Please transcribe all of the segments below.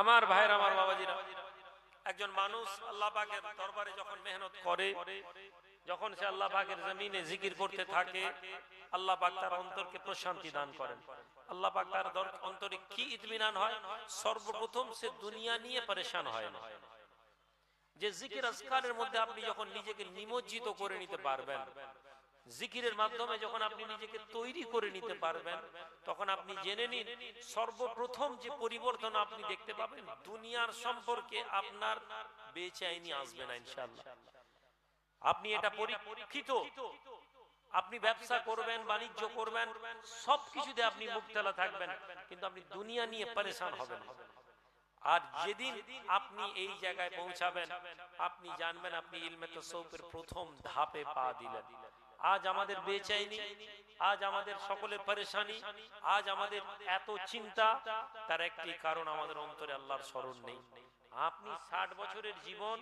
আমার ভাইয়ের, আমার বাবাজিরা। একজন মানুষ আল্লাহ পাকের দরবারে যখন মেহনত করে, যখন সে আল্লাহ পাকের জমিনে জিকির করতে থাকে, আল্লাহ পাক তার অন্তরকে প্রশান্তি দান করেন। আল্লাহ পাক তার অন্তরে কি ইতমিনান হয়? সর্বপ্রথম সে দুনিয়া নিয়ে পরেশান হয়। না যে জিকির আজকারের মধ্যে আপনি যখন নিজেকে নিমজ্জিত করে নিতে পারবেন জিকিরের মাধ্যমে যখন আপনি নিজেকে তৈরি করে নিতে পারবেন তখন আপনি জেনে নিন সর্বপ্রথম যে পরিবর্তন আপনি দেখতে পাবেন দুনিয়ার সম্পর্কে আপনার বেচাইনি আসবে না ইনশাআল্লাহ। আপনি এটা পরীক্ষিত। আপনি ব্যবসা করবেন বাণিজ্য করবেন সবকিছুতে আপনি মুক্তলা থাকবেন কিন্তু আপনি দুনিয়া নিয়ে পরেশান হবেন। আর যেদিন আপনি এই জায়গায় পৌঁছাবেন আপনি জানবেন আপনি ইলমে তসৌফের প্রথম ধাপে পা দিলেন। আজ আমাদের বেচাইনি, আজ আমাদের সকলের পরেশানি, আজ আমাদের এত চিন্তা, তার একটি কারণ আমাদের অন্তরে আল্লাহর স্মরণ নেই। আপনি ষাট বছরের জীবন,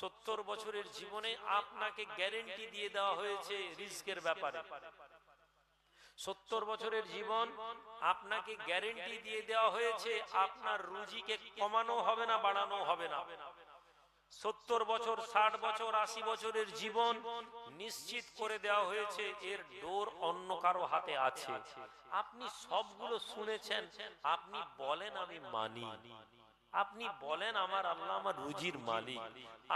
সত্তর বছরের জীবনে আপনাকে গ্যারেন্টি দিয়ে দেওয়া হয়েছে রিস্কের ব্যাপারে। সত্তর বছরের জীবন আপনাকে গ্যারেন্টি দিয়ে দেওয়া হয়েছে, আপনার রুজিকে কমানো হবে না, বাড়ানো হবে না। সত্তর বছর, ষাট বছর, আশি বছরের জীবন নিশ্চিত করে দেওয়া হয়েছে, এর ডোর অন্য কারও হাতে আছে। আপনি সবগুলো শুনেছেন, আপনি বলেন আমি মানি। আপনি বলেন আমার আল্লাহ আমার রুজির মালিক।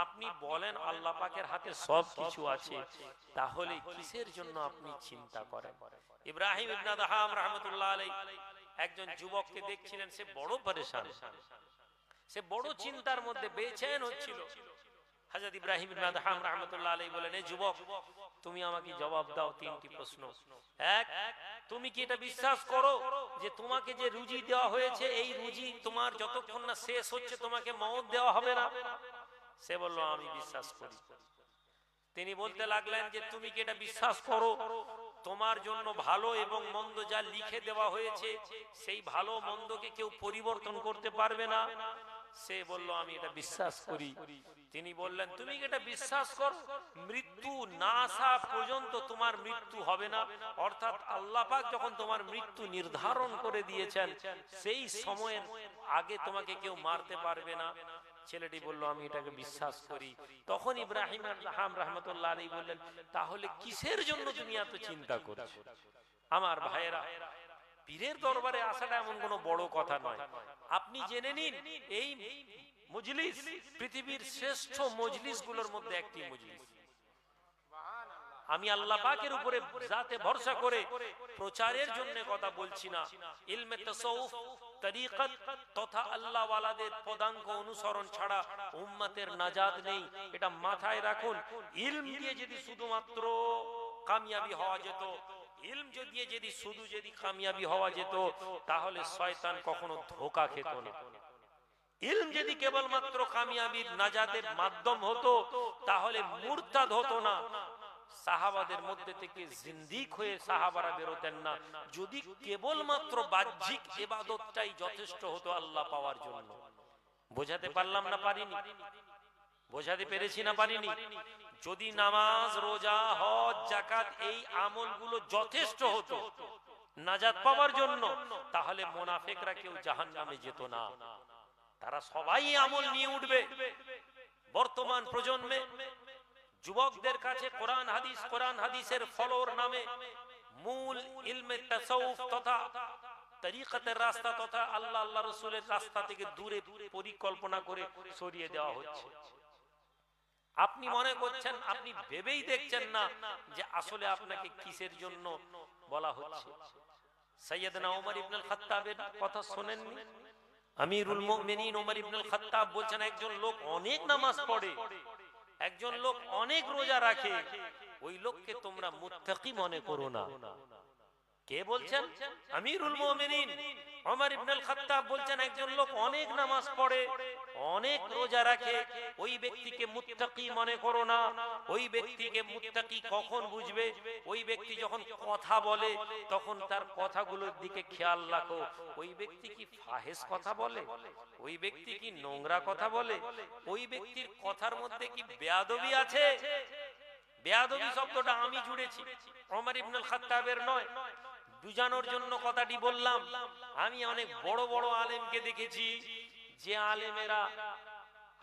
আপনি বলেন আল্লাহ পাকের হাতে সব কিছু আছে। তাহলে কিসের জন্য আপনি চিন্তা করেন? ইব্রাহিম ইবনে আদহাম রাহমাতুল্লাহ আলাইহি একজন যুবককে দেখছিলেন, সে বড় পরেশান। সে বড় চিন্তার মধ্যে বেচেন হচ্ছিল। হযরত ইব্রাহিম রাহমাতুল্লাহ বলেন এই যুবক তুমি আমাকে জবাব দাও তিনটি প্রশ্ন। এক তুমি কি এটা বিশ্বাস করো যে তোমাকে যে রুজি দেওয়া হয়েছে এই রুজি তোমার যতক্ষণ না শেষ হচ্ছে তোমাকে মওত দেওয়া হবে না? সে বলল আমি বিশ্বাস করি। তিনি বলতে লাগলেন যে তুমি কি এটা বিশ্বাস করো? তোমার জন্য ভালো এবং মন্দ যা লিখে দেওয়া হয়েছে সেই ভালো মন্দকে কেউ পরিবর্তন করতে পারবে না। সে বলল, আমি এটা বিশ্বাস করি। তিনি বললেন, তুমি এটা বিশ্বাস করো? মৃত্যু না আসা পর্যন্ত তোমার মৃত্যু হবে না। অর্থাৎ আল্লাহ পাক যখন তোমার মৃত্যু নির্ধারণ করে দিয়েছেন, সেই সময়ের আগে তোমাকে কেউ মারতে পারবে না। ছেলেটি বলল, আমি এটাকে বিশ্বাস করি। তখন ইব্রাহিম রাহাম রহমতুল্লাহ আলী বললেন, তাহলে কিসের জন্য তুমি এত চিন্তা করছ? আমার ভাইয়েরা পীরের দরবারে আসাটা এমন কোনো বড় কথা নয়। আপনি জেনে নিন, এই মজলিস পৃথিবীর শ্রেষ্ঠ মজলিসগুলোর মধ্যে একটি মজলিস। আমি আল্লাহ পাকের উপরে যাতে ভরসা করে প্রচারের জন্য কথা বলছি না। ইলমে তরিকত তথা আল্লাহ ওয়ালাদের অনুসরণ ছাড়া উম্মতের নাজাত নেই। এটা মাথায় রাখুন। ইলম দিয়ে যদি শুধুমাত্র কামিয়াবি হওয়া যেত ইলম যদি যদি শুধু যদি কামিয়াবি হওয়া যেত, তাহলে শয়তান কখনো ধোকা খেত না। ইলম যদি কেবলমাত্র কামিয়াবির নাজাদের মাধ্যম হতো, তাহলে মুরতাদ হতো না। সাহাবাদের মধ্যে থেকে জিন্দিক হয়ে সাহাবারা বেরোতেন না। যদি কেবলমাত্র বাহ্যিক এবাদতটাই যথেষ্ট হতো আল্লাহ পাওয়ার জন্য। বোঝাতে পারলাম না পারিনি? বোঝাতে পেরেছি না পারিনি? যদি নামাজ রোজা হজ জাকাত এই আমলগুলো যথেষ্ট হতো নাজাত পাওয়ার জন্য তাহলে মোনাফেকরা কেউ জাহান নামে যেত না। তারা সবাই আমল নিয়ে উঠবে। বর্তমান প্রজন্মে যুবকদের কাছে কোরআন হাদিস কোরআন হাদিসের ফলোর নামে মূল ইলমে তাসাউফ তথা তরিকতের রাস্তা তথা আল্লাহ আল্লাহ রসুলের রাস্তা থেকে দূরে পরিকল্পনা করে সরিয়ে দেওয়া হচ্ছে। আপনি মনে করছেন আপনি ভেবেই দেখছেন না যে আসলে আপনাকে কিসের জন্য বলা হচ্ছে? সৈয়দনা ওমর ইবনুল খাত্তাবের কথা শোনেননি? আমিরুল মুমিনিন ওমর ইবনুল খাত্তাব বলছেন একজন লোক অনেক নামাজ পড়ে একজন লোক অনেক রোজা রাখে ওই লোককে তোমরা মুত্তাকি মনে করো না। কে বলছেন? আমিরুল মুমিনিন। ওমর ইবনুল খাত্তাব বলছেন, একজন লোক অনেক নামাজ পড়ে, অনেক রোজা রাখে, ওই ব্যক্তিকে মুত্তাকি মনে করো না। ওই ব্যক্তিকে মুত্তাকি কখন বুঝবে? ওই ব্যক্তি যখন কথা বলে, তখন তার কথাগুলোর দিকে খেয়াল রাখো। ওই ব্যক্তি কি ফাহেস কথা বলে? ওই ব্যক্তি কি নোংরা কথা বলে? ওই ব্যক্তির কথার মধ্যে কি বেয়াদবি আছে? বেয়াদবি শব্দটা আমি জুড়েছি। ওমর ইবনুল খাত্তাবের নয়। বুঝানোর জন্য কথাটি বললাম। আমি অনেক বড় বড় আলেমকে দেখেছি, যে আলেমেরা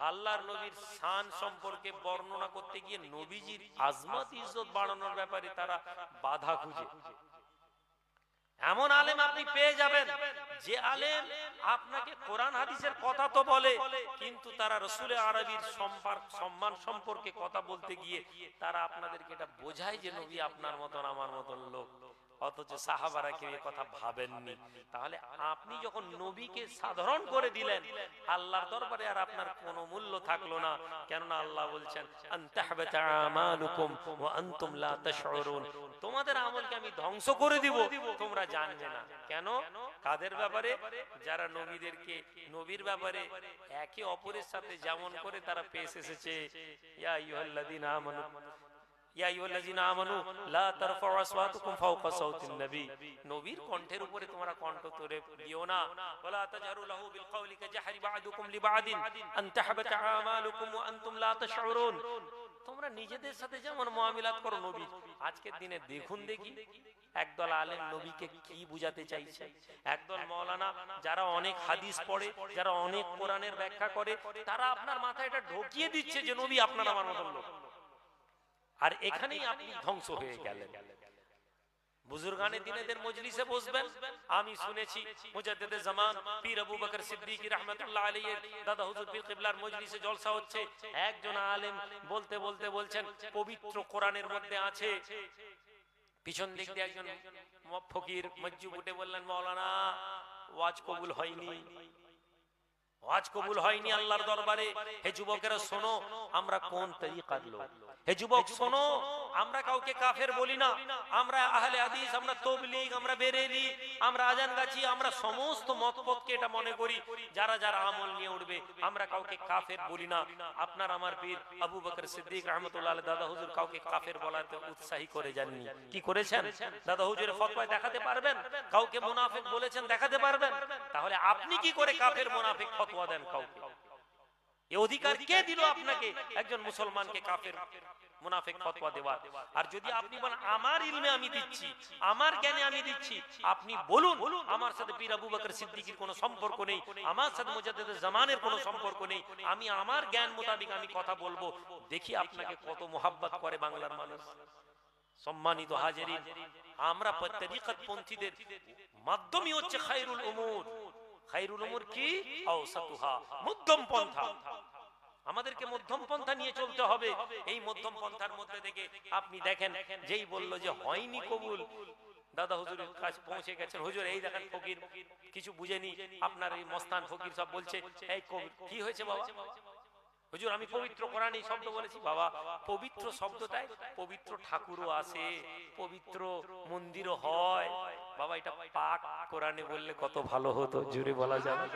আল্লাহর নবীর শান সম্পর্কে বর্ণনা করতে গিয়ে নবীজির আজমত ইজ্জত বাড়ানোর ব্যাপারে তারা বাধা খুঁজে। এমন আলেম আপনি পেয়ে যাবেন, যে আলেম আপনাকে কোরআন হাদিসের কথা তো বলে, কিন্তু তারা রসুলের আরবির সম্মান সম্পর্কে কথা বলতে গিয়ে তারা আপনাদেরকে এটা বোঝায় যে নবী আপনার মতন, আমার মতন লোক। অথচ সাহাবারা কেউ কথা ভাবেননি। তাহলে আপনি যখন নবীকে সাধারণ করে দিলেন, আল্লাহর দরবারে আর আপনার কোনো মূল্য থাকল না। কেননা আল্লাহ বলছেন তোমাদের আমলকে আমি ধ্বংস করে দিব, তোমরা জানবে না। কেন? কাদের ব্যাপারে? যারা নবীদেরকে, নবীর ব্যাপারে একে অপরের সাথে যেমন করে তারা পেশ এসেছে। ইয়া আইয়ুহাল্লাযীনা আমানু তোমরা নিজেদের সাথে যেমন মুআমিলাত করো নবী, আজকের দিনে দেখুন দেখি, একদল আলেম নবীকে কি বুঝাতে চাইছে? একদল মাওলানা যারা অনেক হাদিস পড়ে, যারা অনেক কোরআনের ব্যাখ্যা করে, তারা আপনার মাথায় এটা ঢোকিয়ে দিচ্ছে যে, নবী আপনার আমার লোক। আর এখানেই আপনি ধ্বংস হয়ে গেলেন। বুজুর্গানে দিনেদের মজলিসে বসবেন। আমি শুনেছি মুজাদ্দিদে জামান পীর আবু বকর সিদ্দিক রাহমাতুল্লাহ আলাইহির দাদা হুজুর পীর কিবলার মজলিসে জলসা হচ্ছে। একজন আলেম বলতে বলতে বলছেন পবিত্র কোরআনের মধ্যে আছে। পিছন দিক দিয়ে একজন ফকির মজ্জু উঠে বললেন মাওলানা ওয়াজ কবুল হয়নি। ওয়াজ কবুল হয়নি আল্লাহর দরবারে। হে যুবকেরা শোনো আমরা কোন তরিকার লোক? হে যুবক শোনো আমরা কাউকে কাফের বলি না। আমরা আহলে হাদিস আমরা তবলিগ আমরা বেরেলি আমরা আজান গাছি আমরা সমস্ত মতপথকে এটা মনে করি। যারা যারা আমল নিয়ে উঠবে আমরা কাউকে কাফের বলি না। আপনার আমার পীর আবু বকর সিদ্দিক রহমতুল্লাহ আলাইহি দাদা হুজুর কাউকে কাফের বলাতে উৎসাহী করে যাননি। কি করেছেন? দাদা হুজুরের ফতোয়া দেখাতে পারবেন কাউকে মুনাফিক বলেছেন দেখাতে পারবেন? তাহলে আপনি কি করে কাফের মুনাফিক ফতোয়া দেন কাউকে। এ অধিকার কে দিল আপনাকে? একজন মুসলমানকে কাফের, মুনাফিক ফতোয়া দেওয়ার। আর যদি আপনি বলেন, আমার ইলমে আমি দিচ্ছি, আমার জ্ঞানে আমি দিচ্ছি, আপনি বলুন, আমার সাথে পীর আবু বকর সিদ্দিকীর কোনো সম্পর্ক নেই, আমার সাথে মুজাদ্দিদ জামানের কোনো সম্পর্ক নেই, আমি আমার জ্ঞান মোতাবেক আমি কথা বলব। দেখি আপনাকে কত মোহাব্বত করে বাংলার মানুষ। সম্মানিত হাজারিন, আমরা তরিকত পন্থীদের মাধ্যমই হচ্ছে খায়রুল উমুর। খায়রুল উমুর কি? আওসাতুহা মধ্যম পন্থা আমাদেরকে মধ্যম পন্থা নিয়ে চলতে হবে। এই মধ্যম পন্থার মধ্যে থেকে আপনি দেখেন যেই বলল যে হয়নি কবুল। দাদা হুজুরের কাছে পৌঁছে গেছেন। হুজুর এই দেখেন ফকির কিছু বুঝেনি। আপনার এই মস্তান ফকির সব বলছে এই কবির কি হয়েছে বাবা? হুজুর আমি পবিত্র কোরআন এই শব্দ বলেছি বাবা। পবিত্র শব্দটাই পবিত্র ঠাকুরও আছে পবিত্র মন্দিরও হয়। বাবা এটা পাক কোরআনে বললে কত ভালো হতো জুড়ে বলা যাবে।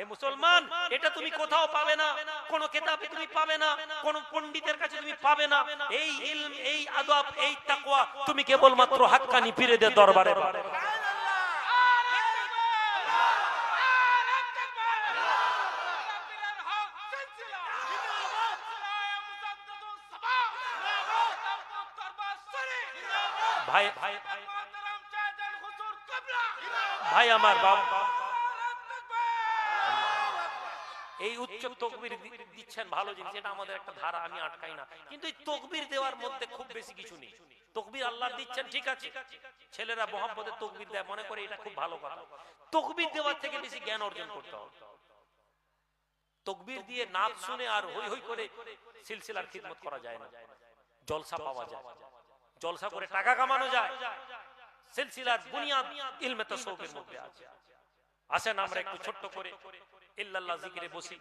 এ মুসলমান এটা তুমি কোথাও পাবে না কোন কেতাবে তুমি পাবে না কোন পণ্ডিতের কাছে তুমি পাবে না। এই ইলম এই আদব এই তাকওয়া তুমি কেবলমাত্র হাক্কানি পীরেদের দরবারে পাবে। ভাই ভাই ভাই আমার বাপ। এই উচ্চ তকবির দিচ্ছেন ভালো জিনিস, এটা আমাদের একটা ধারা, আমি আটকাই না। কিন্তু এই তকবির দেওয়ার মধ্যে খুব বেশি কিছু নেই। তকবির আল্লাহ দিচ্ছেন, ঠিক আছে। ছেলেরা মোহাম্মদের তকবির দেয়, মনে করে এটা খুব ভালো কথা। তকবির দেওয়ার থেকে বেশি জ্ঞান অর্জন করতে হবে। তকবির দিয়ে নাচ শুনে আর হই হই করে সিলসিলার খিদমত করা যায় না। জলসা পাওয়া যায়। জলসা করে টাকা কামানো যায়। সিলসিলার বুনিয়াদ ইলমে তাসাউফের মধ্যে আছে। আসেন আমরা একটু ছোট্ট করে ইল্লাল্লাহ জিকিরে বসি।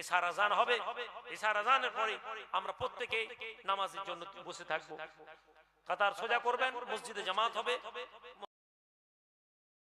ইশার আজান হবে। ইশার আজানের পরে আমরা প্রত্যেকে নামাজের জন্য বসে থাকব। কাতার সোজা করবেন, মসজিদে জামাত হবে।